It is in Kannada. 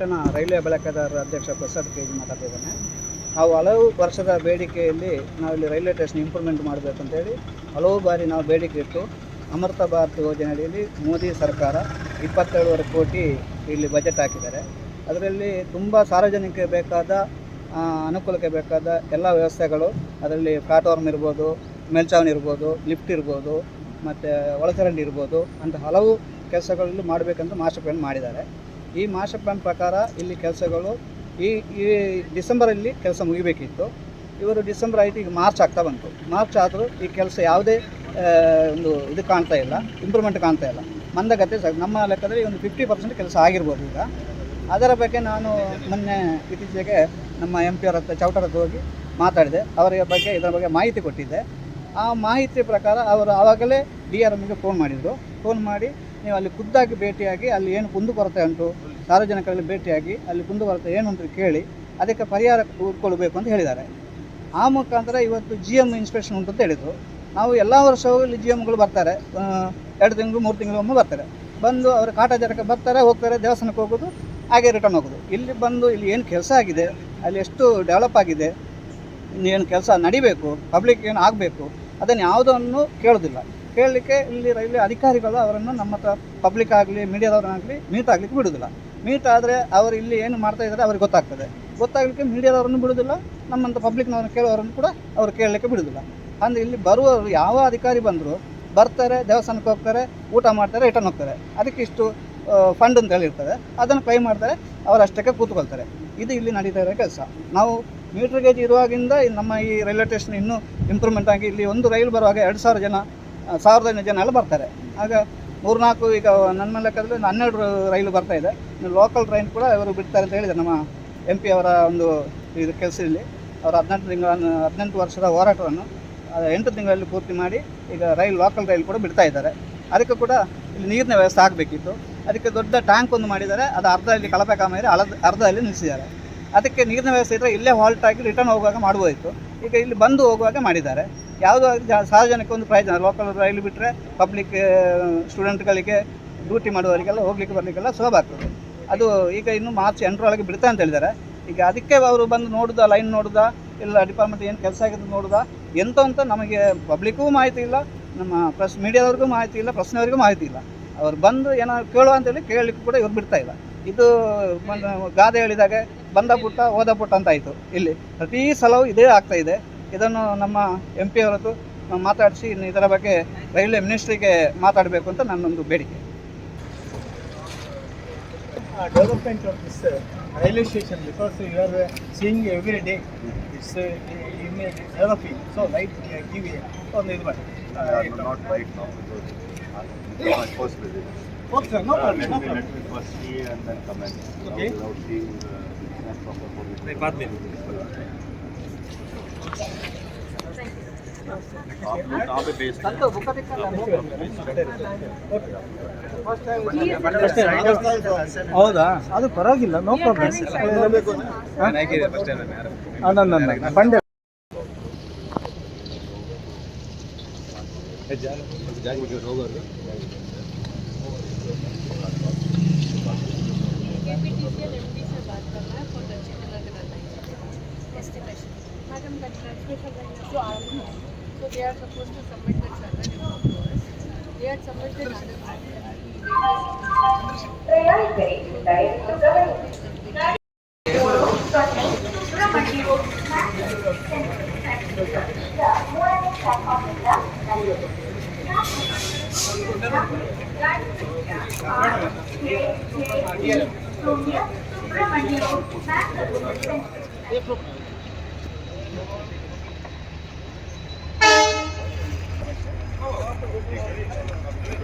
ಪಟ್ಟಣ ರೈಲ್ವೆ ಬಳಕೆದಾರರ ಅಧ್ಯಕ್ಷ ಪ್ರಸಾದ್ ಕೆ ಜಿ ಮಾತಾಡ್ತಿದ್ದಾನೆ. ನಾವು ಹಲವು ವರ್ಷದ ಬೇಡಿಕೆಯಲ್ಲಿ ನಾವು ಇಲ್ಲಿ ರೈಲ್ವೆ ಸ್ಟೇಷನ್ ಇಂಪ್ರೂವ್ಮೆಂಟ್ ಮಾಡಬೇಕಂತೇಳಿ ಹಲವು ಬಾರಿ ನಾವು ಬೇಡಿಕೆ ಇಟ್ಟು ಅಮೃತ ಭಾರತ್ ಯೋಜನೆ ಅಡಿಯಲ್ಲಿ ಮೋದಿ ಸರ್ಕಾರ ಇಪ್ಪತ್ತೇಳುವರೆ ಕೋಟಿ ಇಲ್ಲಿ ಬಜೆಟ್ ಹಾಕಿದ್ದಾರೆ. ಅದರಲ್ಲಿ ತುಂಬ ಸಾರ್ವಜನಿಕರಿಗೆ ಬೇಕಾದ ಅನುಕೂಲಕ್ಕೆ ಬೇಕಾದ ಎಲ್ಲ ವ್ಯವಸ್ಥೆಗಳು ಅದರಲ್ಲಿ ಪ್ಲಾಟ್ಫಾರ್ಮ್ ಇರ್ಬೋದು, ಮೇಲ್ಚಾವಣಿ ಇರ್ಬೋದು ಲಿಫ್ಟ್ ಇರ್ಬೋದು, ಮತ್ತು ಒಳಚರಂಡಿ ಇರ್ಬೋದು ಅಂತ ಹಲವು ಕೆಲಸಗಳಲ್ಲಿ ಮಾಡಬೇಕಂತ ಮಾಸ್ಟರ್ ಪ್ಲ್ಯಾನ್ ಮಾಡಿದ್ದಾರೆ. ಈ ಮಾಸ್ಟರ್ ಪ್ಲ್ಯಾನ್ ಪ್ರಕಾರ ಇಲ್ಲಿ ಕೆಲಸಗಳು ಈ ಈ ಡಿಸೆಂಬರಲ್ಲಿ ಕೆಲಸ ಮುಗಿಬೇಕಿತ್ತು. ಇವರು ಡಿಸೆಂಬರ್ ಆಯಿತು ಈಗ ಮಾರ್ಚ್ ಆಗ್ತಾ ಬಂತು. ಮಾರ್ಚ್ ಆದರೂ ಈ ಕೆಲಸ ಯಾವುದೇ ಒಂದು ಇದು ಕಾಣ್ತಾ ಇಲ್ಲ ಇಂಪ್ರೂವ್ಮೆಂಟ್ ಕಾಣ್ತಾ ಇಲ್ಲ. ಮಂದಗತೆ ಸ ನಮ್ಮ ಲೆಕ್ಕದಲ್ಲಿ ಒಂದು ಫಿಫ್ಟಿ ಪರ್ಸೆಂಟ್ ಕೆಲಸ ಆಗಿರ್ಬೋದು ಈಗ. ಅದರ ಬಗ್ಗೆ ನಾನು ಮೊನ್ನೆ ಇತ್ತೀಚೆಗೆ ನಮ್ಮ ಎಂ ಪಿ ಅವರ ಹತ್ರ, ಚೌಟರ ಹೋಗಿ ಮಾತಾಡಿದೆ. ಅವರ ಬಗ್ಗೆ, ಇದರ ಬಗ್ಗೆ ಮಾಹಿತಿ ಕೊಟ್ಟಿದ್ದೆ. ಆ ಮಾಹಿತಿ ಪ್ರಕಾರ ಅವರು ಆವಾಗಲೇ ಡಿ ಆರ್ ಎಮ್ಗೆ ಫೋನ್ ಮಾಡಿದರು. ಫೋನ್ ಮಾಡಿ ನೀವು ಅಲ್ಲಿ ಖುದ್ದಾಗಿ ಭೇಟಿಯಾಗಿ ಅಲ್ಲಿ ಏನು ಕುಂದು ಬರುತ್ತೆ ಉಂಟು, ಸಾರ್ವಜನಿಕರಲ್ಲಿ ಭೇಟಿಯಾಗಿ ಅಲ್ಲಿ ಕುಂದು ಬರುತ್ತೆ ಏನು ಅಂತ ಕೇಳಿ ಅದಕ್ಕೆ ಪರಿಹಾರ ಹುಡ್ಕೊಳ್ಬೇಕು ಅಂತ ಹೇಳಿದ್ದಾರೆ. ಆ ಮುಖಾಂತರ ಇವತ್ತು ಜಿ ಎಂ ಇನ್ಸ್ಪೆಕ್ಷನ್ ಉಂಟು ಅಂತ ಹೇಳಿದರು. ನಾವು ಎಲ್ಲ ವರ್ಷವೂ ಇಲ್ಲಿ ಜಿ ಎಮ್ಗಳು ಬರ್ತಾರೆ. ಎರಡು ತಿಂಗಳು, ಮೂರು ತಿಂಗಳು ಒಮ್ಮೆ ಬರ್ತಾರೆ. ಬಂದು ಅವರು ಕಾಟಾಚಾರಕ್ಕೆ ಬರ್ತಾರೆ, ಹೋಗ್ತಾರೆ, ದೇವಸ್ಥಾನಕ್ಕೆ ಹೋಗೋದು, ಹಾಗೆ ರಿಟರ್ನ್ ಹೋಗೋದು. ಇಲ್ಲಿ ಬಂದು ಇಲ್ಲಿ ಏನು ಕೆಲಸ ಆಗಿದೆ, ಅಲ್ಲಿ ಎಷ್ಟು ಡೆವಲಪ್ ಆಗಿದೆ ಏನು ಕೆಲಸ ನಡಿಬೇಕು ಪಬ್ಲಿಕ್ ಏನು ಆಗಬೇಕು, ಅದನ್ನು ಯಾವುದನ್ನು ಕೇಳೋದಿಲ್ಲ. ಕೇಳಲಿಕ್ಕೆ ಇಲ್ಲಿ ರೈಲ್ವೆ ಅಧಿಕಾರಿಗಳು ಅವರನ್ನು ನಮ್ಮ ಹತ್ರ ಪಬ್ಲಿಕ್ ಆಗಲಿ, ಮೀಡಿಯಾದವ್ರನ್ನಾಗಲಿ ಮೀಟ್ ಆಗಲಿಕ್ಕೆ ಬಿಡೋದಿಲ್ಲ. ಮೀಟ್ ಆದರೆ ಅವರು ಇಲ್ಲಿ ಏನು ಮಾಡ್ತಾ ಇದ್ದಾರೆ ಅವ್ರಿಗೆ ಗೊತ್ತಾಗ್ತದೆ. ಗೊತ್ತಾಗಲಿಕ್ಕೆ ಮೀಡಿಯಾದವ್ರನ್ನು ಬಿಡೋದಿಲ್ಲ ನಮ್ಮಂಥ ಪಬ್ಲಿಕ್ನವ್ರನ್ನ ಕೇಳೋರನ್ನು ಕೂಡ ಅವ್ರು ಕೇಳಲಿಕ್ಕೆ ಬಿಡುವುದಿಲ್ಲ ಅಂದರೆ ಇಲ್ಲಿ ಬರುವವರು ಯಾವ ಅಧಿಕಾರಿ ಬಂದರೂ, ಬರ್ತಾರೆ, ದೇವಸ್ಥಾನಕ್ಕೆ ಹೋಗ್ತಾರೆ, ಊಟ ಮಾಡ್ತಾರೆ ರಿಟರ್ನ್ ಹೋಗ್ತಾರೆ. ಅದಕ್ಕೆ ಇಷ್ಟು ಫಂಡ್ ಅಂತ ಹೇಳಿರ್ತದೆ. ಅದನ್ನು ಕ್ಲೈಮ್ ಮಾಡ್ತಾರೆ ಅವರಷ್ಟಕ್ಕೆ ಕೂತ್ಕೊಳ್ತಾರೆ. ಇದು ಇಲ್ಲಿ ನಡೀತಾ ಇರೋ ಕೆಲಸ. ನಾವು ಮೀಟರ್ ಗೇಜ್ ಇರುವಾಗಿಂದ ನಮ್ಮ ಈ ರೈಲ್ವೆ ಸ್ಟೇಷನ್ ಇನ್ನೂ ಇಂಪ್ರೂವ್ಮೆಂಟ್ ಆಗಿ ಇಲ್ಲಿ ಒಂದು ರೈಲು ಬರುವಾಗ ಎರಡು ಸಾವಿರ ಜನ ಸಾವಿರದ ಜನ ಎಲ್ಲ ಬರ್ತಾರೆ. ಆಗ ಮೂರ್ನಾಲ್ಕು ಈಗ ನನ್ನ ಲೆಕ್ಕದಲ್ಲಿ ಒಂದು ಹನ್ನೆರಡು ರೈಲು ಬರ್ತಾ ಇದೆ. ಲೋಕಲ್ ಟ್ರೈನ್ ಕೂಡ ಇವರು ಬಿಡ್ತಾರೆ ಅಂತ ಹೇಳಿದ್ದಾರೆ. ನಮ್ಮ ಎಂ ಪಿ ಅವರ ಒಂದು ಇದು ಕೆಲಸದಲ್ಲಿ ಅವರು ಹದಿನೆಂಟು ತಿಂಗಳ, ಹದಿನೆಂಟು ವರ್ಷದ ಹೋರಾಟವನ್ನು ಎಂಟು ತಿಂಗಳಲ್ಲಿ ಪೂರ್ತಿ ಮಾಡಿ ಈಗ ರೈಲ್ ಲೋಕಲ್ ರೈಲ್ ಕೂಡ ಬಿಡ್ತಾ ಇದ್ದಾರೆ. ಅದಕ್ಕೆ ಕೂಡ ಇಲ್ಲಿ ನೀರಿನ ವ್ಯವಸ್ಥೆ ಆಗಬೇಕಿತ್ತು. ಅದಕ್ಕೆ ದೊಡ್ಡ ಟ್ಯಾಂಕ್ ಒಂದು ಮಾಡಿದ್ದಾರೆ. ಅದು ಅರ್ಧ ಇಲ್ಲಿ ಕಳಪೆ ಕಾಮ ಇದೆ. ಅರ್ಧ ಅರ್ಧದಲ್ಲಿ ನಿಲ್ಲಿಸಿದ್ದಾರೆ ಅದಕ್ಕೆ ನೀರಿನ ವ್ಯವಸ್ಥೆ ಇದ್ದರೆ ಇಲ್ಲೇ ಹಾಲ್ಟ್ ಆಗಿ ರಿಟರ್ನ್ ಹೋಗುವಾಗ ಮಾಡ್ಬೋದಿತ್ತು ಈಗ ಇಲ್ಲಿ ಬಂದು ಹೋಗುವಾಗ ಮಾಡಿದ್ದಾರೆ. ಯಾವುದೋ ಸಾರ್ವಜನಿಕ ಒಂದು ಪ್ರಯೋಜನ ಲೋಕಲ್ ರೈಲು ಬಿಟ್ಟರೆ ಪಬ್ಲಿಕ್ ಸ್ಟೂಡೆಂಟ್ಗಳಿಗೆ ಡ್ಯೂಟಿ ಮಾಡುವವರಿಗೆಲ್ಲ ಹೋಗ್ಲಿಕ್ಕೆ ಬರಲಿಕ್ಕೆಲ್ಲ ಸುಲಭ ಆಗ್ತದೆ. ಅದು ಈಗ ಇನ್ನು ಮಾರ್ಚ್ ಎಂಟರೊಳಗೆ ಬಿಡ್ತಾ ಅಂತ ಹೇಳಿದ್ದಾರೆ. ಈಗ ಅದಕ್ಕೆ ಅವರು ಬಂದು ನೋಡುದಾ ಲೈನ್ ನೋಡುದಾ, ಇಲ್ಲ ಡಿಪಾರ್ಟ್ಮೆಂಟ್ ಏನು ಕೆಲಸ ಆಗಿದೆ ನೋಡುದಾ, ಎಂತ ಅಂತ ನಮಗೆ ಪಬ್ಲಿಕ್ಕೂ ಮಾಹಿತಿ ಇಲ್ಲ, ನಮ್ಮ ಪ್ರೆಸ್ ಮೀಡಿಯಾದವ್ರಿಗೂ ಮಾಹಿತಿ ಇಲ್ಲ, ಪ್ರಶ್ನೆಯವರಿಗೂ ಮಾಹಿತಿ ಇಲ್ಲ. ಅವ್ರು ಬಂದು ಏನಾದ್ರು ಕೇಳುವ ಅಂತೇಳಿ ಕೇಳಲಿಕ್ಕೆ ಕೂಡ ಇವ್ರು ಬಿಡ್ತಾ ಇಲ್ಲ. ಇದು ಗಾದೆ ಹೇಳಿದಾಗ, ಬಂದ ಪುಟ್ಟ, ಹೋದ ಪುಟ್ಟ ಅಂತ ಆಯಿತು ಇಲ್ಲಿ. ಪ್ರತಿ ಸಲವೂ ಇದೇ ಆಗ್ತಾ ಇದೆ. ಇದನ್ನು ನಮ್ಮ ಎಂ ಪಿ ಅವರದ್ದು ಮಾತಾಡಿಸಿ ಇನ್ನು ಇದರ ಬಗ್ಗೆ ರೈಲ್ವೆ ಮಿನಿಸ್ಟ್ರಿಗೆ ಮಾತಾಡಬೇಕು ಅಂತ ನನ್ನೊಂದು ಬೇಡಿಕೆ. Development of this railway station because you are seeing every day it's developing so light TV ಒಂದು ಇದು ಮಾಡಿ. ಹೌದಾ? ಅದು ಪರವಾಗಿಲ್ಲ ನೋ ಪ್ರಾಬ್ಲಮ್ ಬಂಡೆ. KPTCL Madam, the transmission line is to Aram. So they are supposed to submit that survey report to us. They had submitted other elevation ಇದೊಂದು